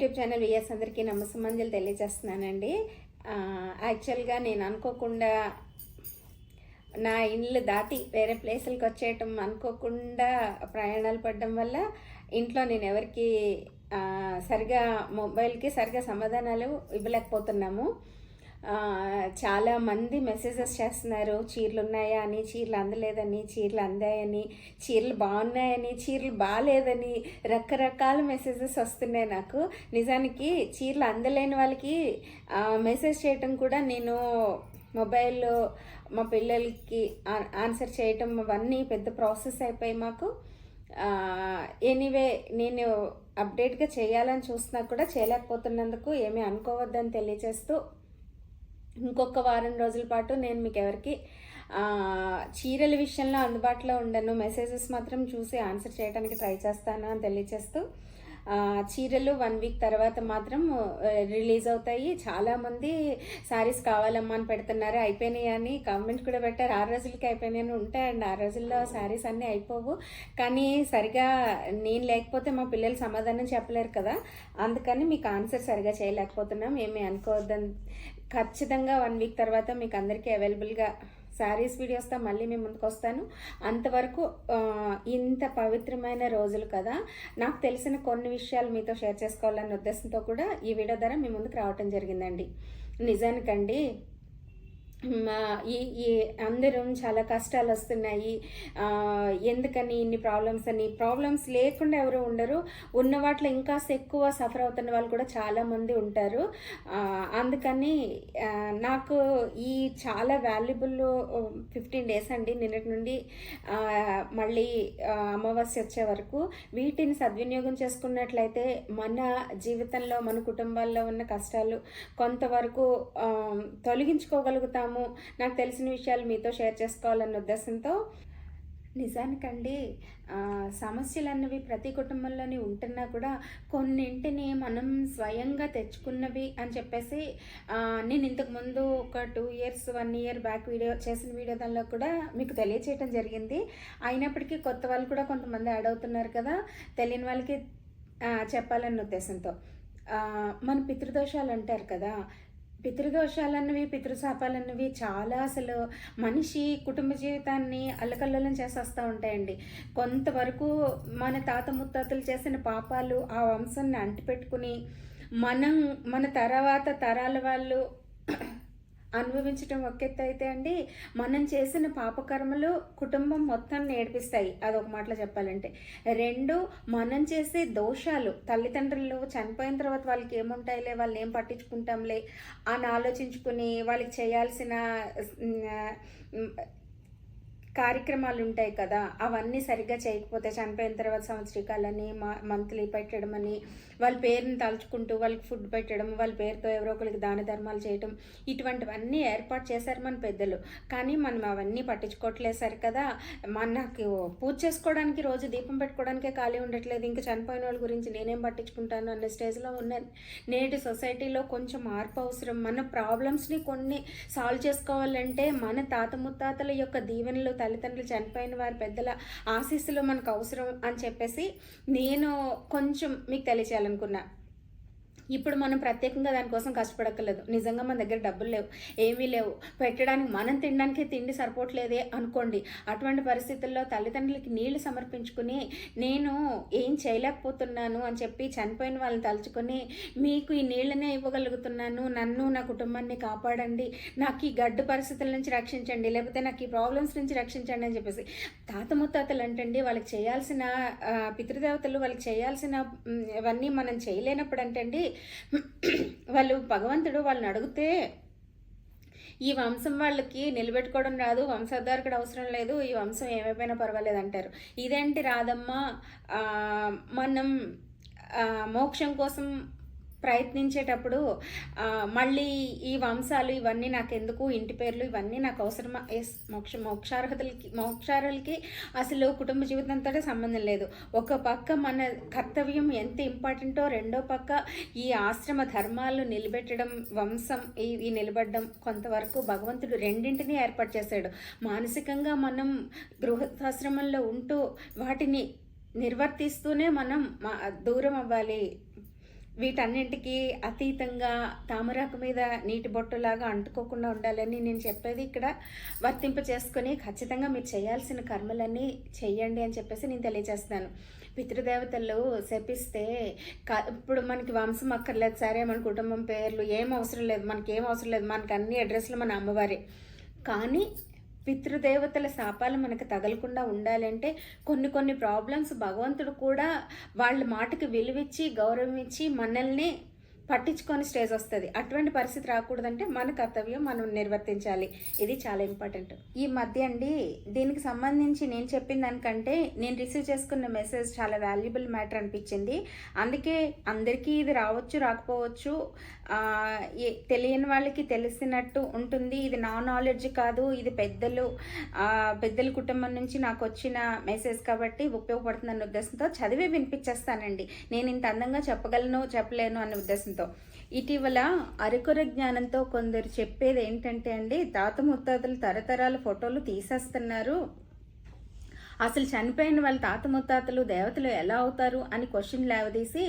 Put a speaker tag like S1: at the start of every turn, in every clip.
S1: YouTube channel VS అందరికీ నమస్సమంజలు తెలియజేస్తున్నానండి. యాక్చువల్గా నేను అనుకోకుండా నా ఇల్లు దాటి వేరే ప్లేసులకు వచ్చేయటం అనుకోకుండా ప్రయాణాలు పడడం వల్ల ఇంట్లో నేను ఎవరికి సరిగా మొబైల్కి సరిగా సమాధానాలు ఇవ్వలేకపోతున్నాము. చాలామంది చాలా మంది మెసేజెస్ చేస్తున్నారు. చీరలు ఉన్నాయా అని చీరలు అందలేదని చీరలు అందాయని చీరలు బాగున్నాయని చీరలు బాగాలేదని రకరకాల మెసేజెస్ వస్తున్నాయి నాకు. నిజానికి చీరలు అందలేని వాళ్ళకి మెసేజ్ చేయటం కూడా నేను మొబైల్లో మా పిల్లలకి ఆన్సర్ చేయటం అవన్నీ పెద్ద ప్రాసెస్ అయిపోయి మాకు. ఎనీవే నేను అప్డేట్గా చేయాలని చూస్తున్నా కూడా చేయలేకపోతున్నందుకు ఏమీ అనుకోవద్దని తెలియజేస్తూ ఇంకొక వారం రోజుల పాటు నేను మీకు ఎవరికి చీరల విషయంలో అందుబాటులో ఉండను. మెసేజెస్ మాత్రం చూసి ఆన్సర్ చేయడానికి ట్రై చేస్తాను అని తెలియచేస్తూ చీరలు వన్ వీక్ తర్వాత మాత్రం రిలీజ్ అవుతాయి. చాలామంది శారీస్ కావాలమ్మా అని పెడుతున్నారు. అయిపోయినాయి అని కామెంట్ కూడా పెట్టారు. ఆరు రోజులకి అయిపోయినాయని ఉంటాయండి ఆ రోజుల్లో శారీస్ అన్నీ అయిపోవు. కానీ సరిగా నేను లేకపోతే మా పిల్లలు సమాధానం చెప్పలేరు కదా. అందుకని మీకు ఆన్సర్ సరిగా చేయలేకపోతున్నాం. ఏమీ అనుకోవద్దని ఖచ్చితంగా వన్ వీక్ తర్వాత మీకు అందరికీ అవైలబుల్గా శారీస్ వీడియోస్తో మళ్ళీ మేము ముందుకు వస్తాను అంతవరకు ఇంత పవిత్రమైన రోజులు కదా. నాకు తెలిసిన కొన్ని విషయాలు మీతో షేర్ చేసుకోవాలన్న ఉద్దేశంతో కూడా ఈ వీడియో ద్వారా మీ ముందుకు రావటం జరిగిందండి. నిజానికండి ఈ ఈ అందరం చాలా కష్టాలు వస్తున్నాయి. ఎందుకని ఇన్ని ప్రాబ్లమ్స్ అని? ప్రాబ్లమ్స్ లేకుండా ఎవరు ఉండరు. ఉన్న వాటిలో ఇంకా ఎక్కువ సఫర్ అవుతున్న వాళ్ళు కూడా చాలామంది ఉంటారు. అందుకని నాకు ఈ చాలా వాల్యుబుల్ ఫిఫ్టీన్ డేస్ అండి. నిన్నటి నుండి మళ్ళీ అమావాస్య వచ్చే వరకు వీటిని సద్వినియోగం చేసుకున్నట్లయితే మన జీవితంలో మన కుటుంబాల్లో ఉన్న కష్టాలు కొంతవరకు తొలగించుకోగలుగుతాం తొలగించుకోగలుగుతాము నాకు తెలిసిన విషయాలు మీతో షేర్ చేసుకోవాలన్న ఉద్దేశంతో. నిజానికండి సమస్యలు అన్నవి ప్రతి కుటుంబంలోని ఉంటున్నా కూడా కొన్నింటిని మనం స్వయంగా తెచ్చుకున్నవి అని చెప్పేసి నేను ఇంతకుముందు ఒక two years one year back video చేసిన వీడియో దానిలో కూడా మీకు తెలియచేయటం జరిగింది. అయినప్పటికీ కొత్త వాళ్ళు కూడా కొంతమంది యాడ్ అవుతున్నారు కదా తెలియని వాళ్ళకి చెప్పాలన్న ఉద్దేశంతో. మన పితృదోషాలు అంటారు కదా పితృదోషాలన్నవి పితృశాపాలన్నవి చాలా అసలు మనిషి కుటుంబ జీవితాన్ని అల్లకల్లోలం చేసేస్తూ ఉంటాయండి. కొంతవరకు మన తాత ముత్తాతలు చేసిన పాపాలు ఆ వంశాన్ని అంటిపెట్టుకుని మనం మన తర్వాత తరాల వాళ్ళు అనుభవించడం ఒక ఎత్తు అయితే అండి మనం చేసిన పాపకర్మలు కుటుంబం మొత్తం నేర్పిస్తాయి. అదొక మాటలో చెప్పాలంటే. రెండు మనం చేసే దోషాలు తల్లిదండ్రులు చనిపోయిన తర్వాత వాళ్ళకి ఏముంటాయిలే వాళ్ళు ఏం పట్టించుకుంటాంలే అని ఆలోచించుకుని వాళ్ళకి చేయాల్సిన కార్యక్రమాలు ఉంటాయి కదా అవన్నీ సరిగ్గా చేయకపోతే చనిపోయిన తర్వాత సంవత్సరికాలని మా మంత్లీ పెట్టడం అని వాళ్ళ పేరుని తలుచుకుంటూ వాళ్ళకి ఫుడ్ పెట్టడం వాళ్ళ పేరుతో ఎవరో ఒకరికి దాన ధర్మాలు చేయటం ఇటువంటివన్నీ ఏర్పాటు చేశారు మన పెద్దలు. కానీ మనం అవన్నీ పట్టించుకోవట్లేదు సరి కదా. మనకు పూజ చేసుకోవడానికి రోజు దీపం పెట్టుకోవడానికే ఖాళీ ఉండట్లేదు. ఇంకా చనిపోయిన వాళ్ళ గురించి నేనేం పట్టించుకుంటాను అనే స్టేజ్లో ఉన్న నేటి సొసైటీలో కొంచెం మార్పు అవసరం. మన ప్రాబ్లమ్స్ని కొన్ని సాల్వ్ చేసుకోవాలంటే మన తాత ముత్తాతల యొక్క దీవెనలు తల్లిదండ్రులు చనిపోయిన వారి పెద్దల ఆశీస్సులు మనకు అవసరం అని చెప్పేసి నేను కొంచెం మీకు తెలియచేయాలనుకున్నా. ఇప్పుడు మనం ప్రత్యేకంగా దానికోసం కష్టపడక్కర్లేదు. నిజంగా మన దగ్గర డబ్బులు లేవు ఏమీ లేవు. పెట్టడానికి మనం తినడానికి తిండి సరిపోవట్లేదే అనుకోండి. అటువంటి పరిస్థితుల్లో తల్లిదండ్రులకి నీళ్ళు సమర్పించుకుని నేను ఏం చేయలేకపోతున్నాను అని చెప్పి చనిపోయిన వాళ్ళని తలుచుకొని మీకు ఈ నీళ్ళనే ఇవ్వగలుగుతున్నాను. నన్ను నా కుటుంబాన్ని కాపాడండి. నాకు ఈ గడ్డు పరిస్థితుల నుంచి రక్షించండి. లేకపోతే నాకు ఈ ప్రాబ్లమ్స్ నుంచి రక్షించండి అని చెప్పేసి. తాత ముత్తాతలు అంటండి వాళ్ళకి చేయాల్సిన పితృదేవతలు వాళ్ళకి చేయాల్సిన ఇవన్నీ మనం చేయలేనప్పుడు అంటండి వాళ్ళు భగవంతుడు వాళ్ళని అడిగితే ఈ వంశం వాళ్ళకి నిలబెట్టుకోవడం రాదు వంశధారకుడు అవసరం లేదు ఈ వంశం ఏమైపోయినా పర్వాలేదు అంటారు. ఇదేంటి రాదమ్మా మనం మోక్షం కోసం ప్రయత్నించేటప్పుడు మళ్ళీ ఈ వంశాలు ఇవన్నీ నాకు ఎందుకు ఇంటి పేర్లు ఇవన్నీ నాకు అవసరమా ఎస్ మోక్ష మోక్షార్హతలకి మోక్షార్హులకి అసలు కుటుంబ జీవితంతో సంబంధం లేదు. ఒక పక్క మన కర్తవ్యం ఎంత ఇంపార్టెంటో రెండో పక్క ఈ ఆశ్రమ ధర్మాలు నిలబెట్టడం వంశం ఇవి నిలబడడం కొంతవరకు భగవంతుడు రెండింటినీ ఏర్పాటు చేశాడు. మానసికంగా మనం గృహస్థాశ్రమంలో ఉంటూ వాటిని నిర్వర్తిస్తూనే మనం మా- దూరం అవ్వాలి. వీటన్నింటికి అతీతంగా తామరాకు మీద నీటి బొట్టులాగా అంటుకోకుండా ఉండాలని నేను చెప్పేది ఇక్కడ వర్తింప చేసుకొని ఖచ్చితంగా మీరు చేయాల్సిన కర్మలన్నీ చేయండి అని చెప్పేసి నేను తెలియజేస్తున్నాను. పితృదేవతలు శపిస్తే క ఇప్పుడు మనకి వంశం అక్కర్లేదు సరే మన కుటుంబం పేర్లు ఏం అవసరం లేదు మనకి ఏం అవసరం లేదు మనకి అన్ని అడ్రస్లు మన అమ్మవారే. కానీ పితృదేవతల శాపాలు మనకు తగలకుండా ఉండాలంటే కొన్ని కొన్ని ప్రాబ్లమ్స్ భగవంతుడు కూడా వాళ్ళ మాటకి విలువిచ్చి గౌరవం ఇచ్చి మనల్ని పట్టించుకొని స్టేజ్ వస్తుంది. అటువంటి పరిస్థితి రాకూడదంటే మన కర్తవ్యం మనం నిర్వర్తించాలి. ఇది చాలా ఇంపార్టెంట్. ఈ మధ్య అండి దీనికి సంబంధించి నేను చెప్పిన దానికంటే నేను రిసీవ్ చేసుకున్న మెసేజ్ చాలా వాల్యుబుల్ మ్యాటర్ అనిపించింది. అందుకే అందరికీ ఇది రావచ్చు రాకపోవచ్చు తెలియని వాళ్ళకి తెలిసినట్టు ఉంటుంది. ఇది నా నాలెడ్జ్ కాదు ఇది పెద్దలు పెద్దల కుటుంబం నుంచి నాకు వచ్చిన మెసేజ్ కాబట్టి ఉపయోగపడుతుందన్న ఉద్దేశంతో చదివి వినిపించేస్తానండి. నేను ఇంత అందంగా చెప్పగలను చెప్పలేను అనే ఉద్దేశంతో. ఇటీవల అరకొర జ్ఞానంతో కొందరు చెప్పేది ఏంటంటే అండి తాత ముత్తాతలు తరతరాల ఫోటోలు తీసేస్తున్నారు. అసలు చనిపోయిన వాళ్ళ తాత ముత్తాతలు దేవతలు ఎలా అవుతారు అని క్వశ్చన్ లేవదీసి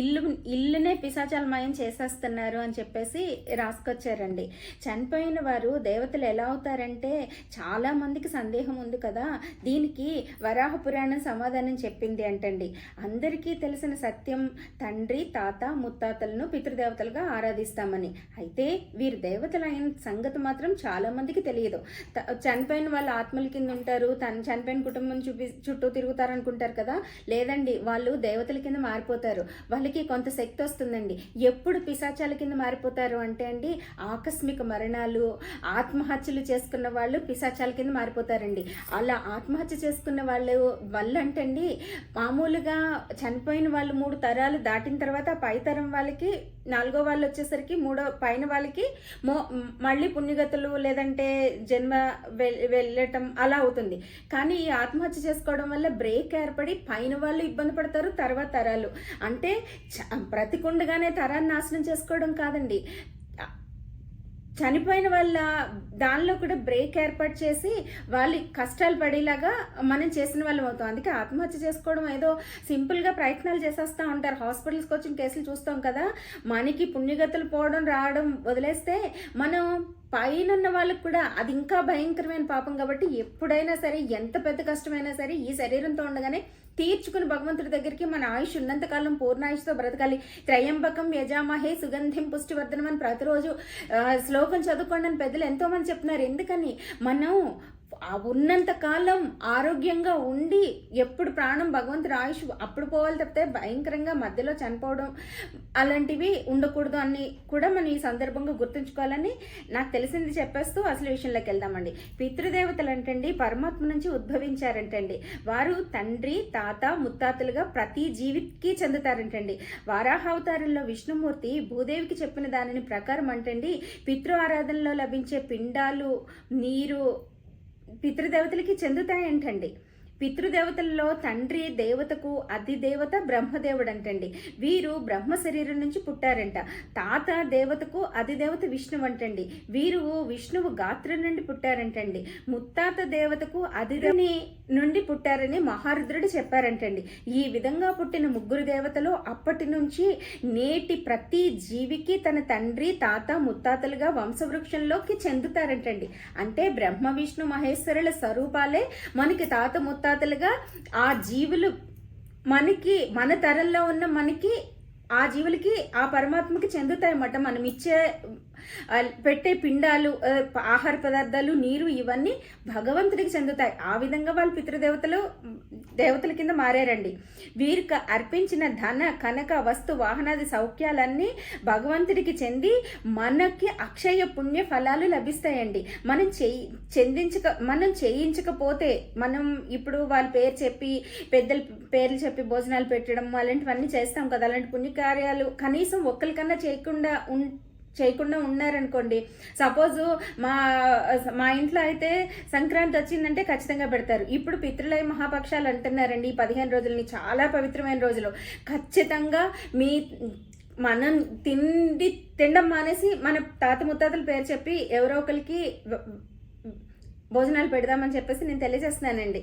S1: ఇల్లు ఇల్లునే పిశాచాలమయం చేసేస్తున్నారు అని చెప్పేసి రాసుకొచ్చారండి. చనిపోయిన వారు దేవతలు ఎలా అవుతారంటే చాలామందికి సందేహం ఉంది కదా. దీనికి వరాహ పురాణం సమాధానం చెప్పింది అంటండి. అందరికీ తెలిసిన సత్యం తండ్రి తాత ముత్తాతలను పితృదేవతలుగా ఆరాధిస్తామని. అయితే వీరు దేవతలు అయిన సంగతి మాత్రం చాలామందికి తెలియదు. చనిపోయిన వాళ్ళ ఆత్మల కింద ఉంటారు తన చనిపోయిన కుటుంబం చూపి చుట్టూ తిరుగుతారనుకుంటారు కదా? లేదండి వాళ్ళు దేవతల కింద మారిపోతారు. వాళ్ళకి కొంత శక్తి వస్తుందండి. ఎప్పుడు పిశాచాల కింద మారిపోతారు అంటే అండి ఆకస్మిక మరణాలు ఆత్మహత్యలు చేసుకున్న వాళ్ళు పిశాచాల కింద మారిపోతారండి. అలా ఆత్మహత్య చేసుకున్న వాళ్ళు వల్ల అంటండి మామూలుగా చనిపోయిన వాళ్ళు మూడు తరాలు దాటిన తర్వాత పై తరం వాళ్ళకి నాలుగో వాళ్ళు వచ్చేసరికి మూడో పైన వాళ్ళకి మో మళ్ళీ పుణ్యగతులు లేదంటే జన్మ వెళ్ళటం అలా అవుతుంది. కానీ ఈ ఆత్మహత్య చేసుకోవడం వల్ల బ్రేక్ ఏర్పడి పైన వాళ్ళు ఇబ్బంది పడతారు తర్వాత తరాలు. అంటే ప్రతికుండగానే తరాన్ని నాశనం చేసుకోవడం కాదండి. చనిపోయిన వాళ్ళ దానిలో కూడా బ్రేక్ ఏర్పాటు చేసి వాళ్ళు కష్టాలు పడేలాగా మనం చేసిన వాళ్ళం అవుతాం. అందుకే ఆత్మహత్య చేసుకోవడం ఏదో సింపుల్గా ప్రయత్నాలు చేసేస్తూ ఉంటారు. హాస్పిటల్స్కి వచ్చిన కేసులు చూస్తాం కదా. మనకి పుణ్యగతులు పోవడం రావడం వదిలేస్తే మనం పైన ఉన్న వాళ్ళకి కూడా అది ఇంకా భయంకరమైన పాపం కాబట్టి ఎప్పుడైనా సరే ఎంత పెద్ద కష్టమైనా సరే ఈ శరీరంతో ఉండగానే తీర్చుకుని భగవంతుడి దగ్గరికి మన ఆయుష్ ఉన్నంతకాలం పూర్ణాయుష్తో బ్రతకాలి. త్రయంబకం యజామహే సుగంధిం పుష్టివర్ధనం అని ప్రతిరోజు శ్లోకం చదువుకోండి అని పెద్దలు ఎంతోమంది చెప్తున్నారు. ఎందుకని? మనం ఉన్నంత కాలం ఆరోగ్యంగా ఉండి ఎప్పుడు ప్రాణం భగవంతుడు ఆయుష్ అప్పుడు పోవాలి తప్పితే భయంకరంగా మధ్యలో చనిపోవడం అలాంటివి ఉండకూడదు అని కూడా మనం ఈ సందర్భంగా గుర్తుంచుకోవాలని నాకు తెలిసింది చెప్పేస్తూ అసలు విషయంలోకి వెళ్దామండి. పితృదేవతలు అంటండి పరమాత్మ నుంచి ఉద్భవించారంటండి. వారు తండ్రి తాత ముత్తాతలుగా ప్రతి జీవికి చెందుతారంటండి. వారాహావతారంలో విష్ణుమూర్తి భూదేవికి చెప్పిన దానిని ప్రకారం అంటండి పితృ ఆరాధనలో లభించే పిండాలు నీరు పితృదేవతలకి చెందుతాయంటండి. పితృదేవతల్లో తండ్రి దేవతకు అధిదేవత బ్రహ్మదేవుడు అంటండి వీరు బ్రహ్మ శరీరం నుంచి పుట్టారంట. తాత దేవతకు అధిదేవత విష్ణువు అంటండి వీరు విష్ణువు గాత్రం నుండి పుట్టారంటండి. ముత్తాత దేవతకు అధిదని నుండి పుట్టారని మహారుద్రుడు చెప్పారంటండి. ఈ విధంగా పుట్టిన ముగ్గురు దేవతలు అప్పటి నుంచి నేటి ప్రతి జీవికి తన తండ్రి తాత ముత్తాతలుగా వంశవృక్షంలోకి చెందుతారంటండి. అంటే బ్రహ్మ విష్ణు మహేశ్వరుల స్వరూపాలే మనకి తాత ముత్త ముత్తాతలుగా ఆ జీవులు మనకి మన తరంలో ఉన్న మనకి ఆ జీవులకి ఆ పరమాత్మకి చెందుతాయన్నమాట. మనం ఇచ్చే పెట్టే పిండాలు ఆహార పదార్థాలు నీరు ఇవన్నీ భగవంతుడికి చెందుతాయి. ఆ విధంగా వాళ్ళు పితృదేవతలు దేవతల కింద మారారండి. వీరికి అర్పించిన ధన కనక వస్తు వాహనాది సౌఖ్యాలన్నీ భగవంతుడికి చెంది మనకి అక్షయ పుణ్య ఫలాలు లభిస్తాయండి. మనం చేయి చెందించక మనం చేయించకపోతే మనం ఇప్పుడు వాళ్ళ పేరు చెప్పి పెద్దల పేర్లు చెప్పి భోజనాలు పెట్టడం అలాంటివన్నీ చేస్తాం కదా. అలాంటి పుణ్యకార్యాలు కనీసం ఒక్కరికన్నా చేయకుండా ఉం చేయకుండా ఉన్నారనుకోండి సపోజ్ మా మా ఇంట్లో అయితే సంక్రాంతి వచ్చిందంటే ఖచ్చితంగా పెడతారు. ఇప్పుడు పితృలయ మహాపక్షాలు అంటున్నారండి ఈ పదిహేను రోజులని చాలా పవిత్రమైన రోజులు. ఖచ్చితంగా మీ మనం తిండి తినడం మానేసి మన తాత ముత్తాతల పేరు చెప్పి ఎవరో ఒకరికి భోజనాలు పెడదామని చెప్పేసి నేను తెలియజేస్తున్నానండి.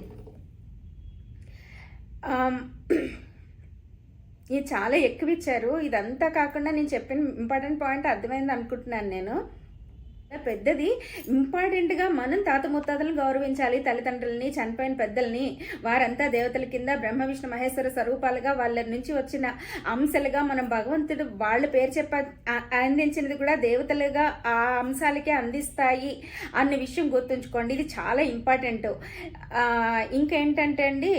S1: ఇది చాలా ఎక్కువ ఇచ్చారు ఇదంతా కాకుండా నేను చెప్పిన ఇంపార్టెంట్ పాయింట్ అర్థమైంది అనుకుంటున్నాను నేను. పెద్దది. ఇంపార్టెంట్గా మనం తాత ముత్తాతలను గౌరవించాలి తల్లిదండ్రులని చనిపోయిన పెద్దల్ని వారంతా దేవతల కింద బ్రహ్మ విష్ణు మహేశ్వర స్వరూపాలుగా వాళ్ళ నుంచి వచ్చిన అంశాలుగా మనం భగవంతుడు వాళ్ళ పేరు చెప్ప అందించినది కూడా దేవతలుగా ఆ అంశాలకే అందిస్తాయి అన్న విషయం గుర్తుంచుకోండి. ఇది చాలా ఇంపార్టెంట్. ఇంకేంటంటే అండి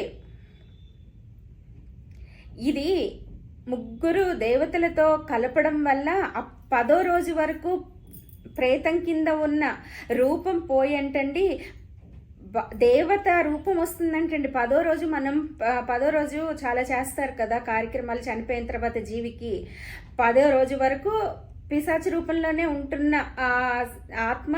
S1: ఇది ముగ్గురు దేవతలతో కలపడం వల్ల ఆ పదో రోజు వరకు ప్రేతం కింద ఉన్న రూపం పోయంటండి. దేవత రూపం వస్తుందంటండి. పదో రోజు మనం పదో రోజు చాలా చేస్తారు కదా కార్యక్రమాలు చనిపోయిన తర్వాత జీవికి. పదో రోజు వరకు పిశాచి రూపంలోనే ఉంటున్న ఆ ఆత్మ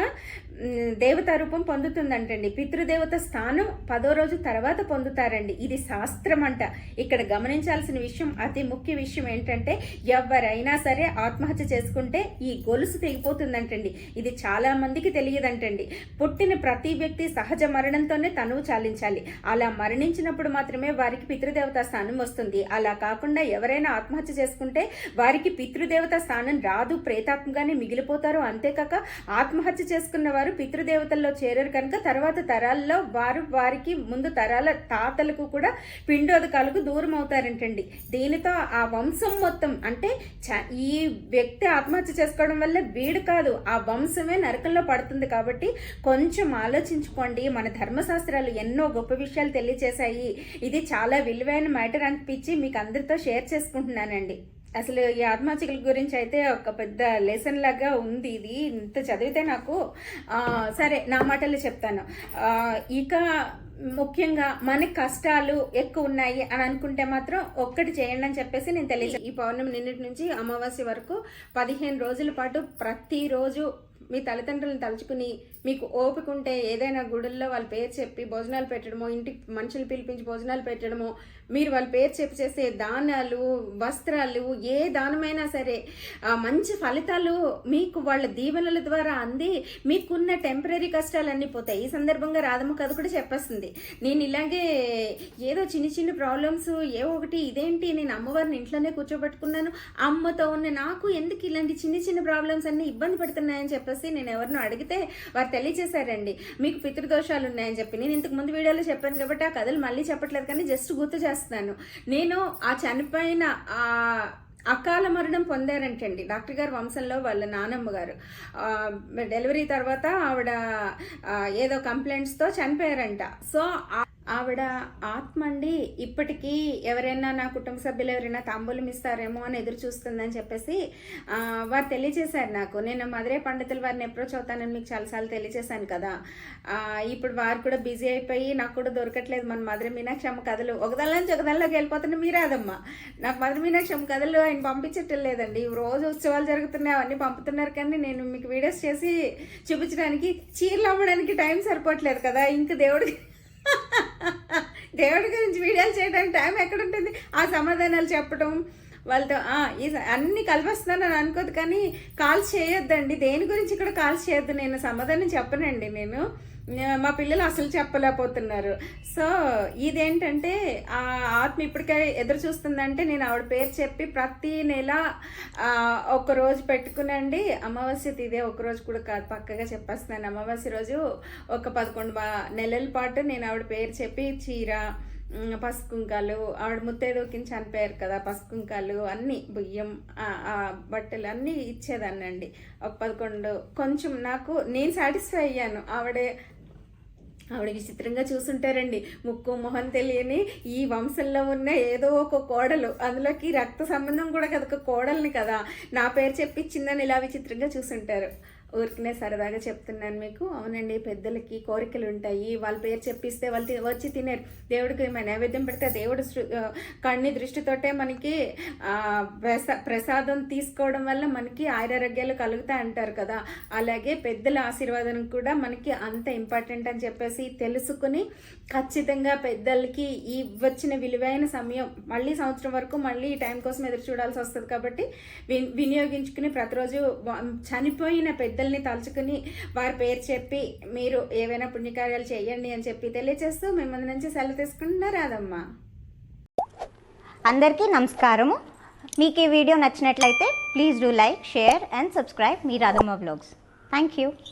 S1: దేవత రూపం పొందుతుందంటండి. పితృదేవత స్థానం పదో రోజు తర్వాత పొందుతారండి. ఇది శాస్త్రం అంట ఇక్కడ గమనించాల్సిన విషయం అతి ముఖ్య విషయం ఏంటంటే ఎవరైనా సరే ఆత్మహత్య చేసుకుంటే ఈ గొలుసు తెగిపోతుందంటండి. ఇది చాలా మందికి తెలియదంటండి. పుట్టిన ప్రతి వ్యక్తి సహజ మరణంతోనే తనువు చాలించాలి. అలా మరణించినప్పుడు మాత్రమే వారికి పితృదేవత స్థానం వస్తుంది. అలా కాకుండా ఎవరైనా ఆత్మహత్య చేసుకుంటే వారికి పితృదేవత స్థానం రాదు ప్రేతాత్మగానే మిగిలిపోతారు. అంతేకాక ఆత్మహత్య చేసుకున్న వారు వారు పితృదేవతల్లో చేరారు కనుక తర్వాత తరాల్లో వారు వారికి ముందు తరాల తాతలకు కూడా పిండోదకాలకు దూరం అవుతారంటండి. దీనితో ఆ వంశం మొత్తం అంటే చ- ఈ వ్యక్తి ఆత్మహత్య చేసుకోవడం వల్ల వీడు కాదు ఆ వంశమే నరకంలో పడుతుంది కాబట్టి కొంచెం ఆలోచించుకోండి. మన ధర్మశాస్త్రాలు ఎన్నో గొప్ప విషయాలు తెలియచేశాయి. ఇది చాలా విలువైన మ్యాటర్ అనిపించి మీకు అందరితో షేర్ చేసుకుంటున్నానండి. అసలు ఈ ఆత్మహత్యల గురించి అయితే ఒక పెద్ద లెసన్ లాగా ఉంది ఇది. ఇంత చదివితే నాకు సరే నా మాటలు చెప్తాను. ఇక ముఖ్యంగా మనకి కష్టాలు ఎక్కువ ఉన్నాయి అని అనుకుంటే మాత్రం ఒక్కటి చేయండి అని చెప్పేసి నేను తెలియజే ఈ పౌర్ణమి నిన్నటి నుంచి అమావాస్య వరకు పదిహేను రోజుల పాటు ప్రతిరోజు మీ తల్లిదండ్రులను తలుచుకుని మీకు ఓపిక ఉంటే ఏదైనా గుడుల్లో వాళ్ళ పేరు చెప్పి భోజనాలు పెట్టడమో ఇంటికి మనుషులు పిలిపించి భోజనాలు పెట్టడమో మీరు వాళ్ళ పేరు చెప్పి చేసే దానాలు వస్త్రాలు ఏ దానమైనా సరే ఆ మంచి ఫలితాలు మీకు వాళ్ళ దీవెనల ద్వారా అంది మీకున్న టెంపరీ కష్టాలన్నీ పోతాయి. ఈ సందర్భంగా రాధమ్మ కథ కూడా చెప్పేస్తుంది. నేను ఇలాగే ఏదో చిన్న చిన్న ప్రాబ్లమ్స్ ఏ ఒకటి ఇదేంటి నేను అమ్మవారిని ఇంట్లోనే కూర్చోబెట్టుకున్నాను అమ్మతో ఉన్న నాకు ఎందుకు ఇలాంటి చిన్న చిన్న ప్రాబ్లమ్స్ అన్ని ఇబ్బంది పెడుతున్నాయని చెప్పేసి నేను ఎవరినో అడిగితే వారు తెలియచేశారండి. మీకు పితృదోషాలు ఉన్నాయని చెప్పి. నేను ఇంతకు ముందు వీడియోలో చెప్పాను కాబట్టి ఆ కథలు మళ్ళీ చెప్పట్లేదు కానీ జస్ట్ గుర్తు చేస్తున్నాను. నేను ఆ చనిపోయిన ఆ అకాల మరణం పొందారంటండి డాక్టర్ గారు వంశంలో వాళ్ళ నానమ్మ గారు. డెలివరీ తర్వాత ఆవిడ ఏదో కంప్లైంట్స్తో చనిపోయారంట. సో ఆవిడ ఆత్మ అండి ఇప్పటికీ ఎవరైనా నా కుటుంబ సభ్యులు ఎవరైనా తాంబూలం ఇస్తారేమో అని ఎదురు చూస్తుందని చెప్పేసి వారు తెలియజేశారు నాకు. నేను మధురై పండితులు వారిని అప్రోచ్ అవుతానని మీకు చాలాసార్లు తెలియజేశాను కదా. ఇప్పుడు వారు కూడా బిజీ అయిపోయి నాకు కూడా దొరకట్లేదు మన మధుర మీనాక్షమ్మ కథలు. ఒకదాని నుంచి ఒకదానిలోకి వెళ్ళిపోతున్న మీరాదమ్మా నాకు మధుర మీనాక్షమ్మ కథలు ఆయన పంపించటం లేదండి. రోజు ఉత్సవాలు జరుగుతున్నాయి అవన్నీ పంపుతున్నారు కానీ నేను మీకు వీడియోస్ చేసి చూపించడానికి చీరలు అమ్మడానికి టైం సరిపోవట్లేదు కదా. ఇంక దేవుడికి దేవుడి గురించి వీడియోలు చేయడానికి టైం ఎక్కడుంటుంది? ఆ సమాధానాలు చెప్పడం వాళ్ళతో ఈ స- అన్ని కలిపేస్తున్నానని అనుకోదు కానీ కాల్స్ చేయొద్దండి. దేని గురించి ఇక్కడ కాల్స్ చేయొద్దు. నేను సమాధానం చెప్పనండి నేను. మా పిల్లలు అసలు చెప్పలేకపోతున్నారు. సో ఇదేంటంటే ఆ ఆత్మ ఇప్పటికే ఎదురు చూస్తుందంటే నేను ఆవిడ పేరు చెప్పి ప్రతి నెల ఒక రోజు పెట్టుకునండి. అమావాస్య తిదే ఒక రోజు కూడా కాదు పక్కగా చెప్పేస్తున్నాను. అమావాస్య రోజు ఒక పదకొండు నెలల పాటు నేను ఆవిడ పేరు చెప్పి చీర పసుకుంకాలు ఆవిడ ముత్తైదో కింద చనిపోయారు కదా పసుకుంకాలు అన్నీ బియ్యం ఆ, బట్టలు అన్నీ ఇచ్చేదాన్నండి. ఒక పదకొండు కొంచెం నాకు నేను సాటిస్ఫై అయ్యాను. ఆవిడే ఆవిడ విచిత్రంగా చూసుంటారండి. ముక్కు మొహం తెలియని ఈ వంశంలో ఉన్న ఏదో ఒక కోడలు. అందులోకి రక్త సంబంధం కూడా కదా ఒక కోడల్ని కదా. నా పేరు చెప్పించిందని ఇలా విచిత్రంగా చూసుంటారు. ఊరికనే సరదాగా చెప్తున్నాను మీకు. అవునండి పెద్దలకి కోరికలు ఉంటాయి. వాళ్ళ పేరు చెప్పిస్తే వాళ్ళు వచ్చి తినేరు. దేవుడికి ఏమైనా నైవేద్యం పెడితే దేవుడు కన్ని దృష్టితోటే మనకి ప్రసా ప్రసాదం తీసుకోవడం వల్ల మనకి ఆయురారోగ్యాలు కలుగుతాయి అంటారు కదా. అలాగే పెద్దల ఆశీర్వాదం కూడా మనకి అంత ఇంపార్టెంట్ అని చెప్పేసి తెలుసుకుని ఖచ్చితంగా పెద్దలకి ఈ వచ్చిన విలువైన సమయం మళ్ళీ సంవత్సరం వరకు మళ్ళీ ఈ టైం కోసం ఎదురు చూడాల్సి వస్తుంది కాబట్టి వి- వినియోగించుకుని ప్రతిరోజు చనిపోయిన పెద్ద పెద్దల్ని తలుచుకుని వారి పేరు చెప్పి మీరు ఏవైనా పుణ్యకార్యాలు చేయండి అని చెప్పి తెలియజేస్తూ మిమ్మల్ని నుంచి సెలవు తీసుకుంటున్నా రాదమ్మా
S2: అందరికీ నమస్కారము. మీకు ఈ వీడియో నచ్చినట్లయితే please do like share and subscribe me Radhamma blogs. Thank you.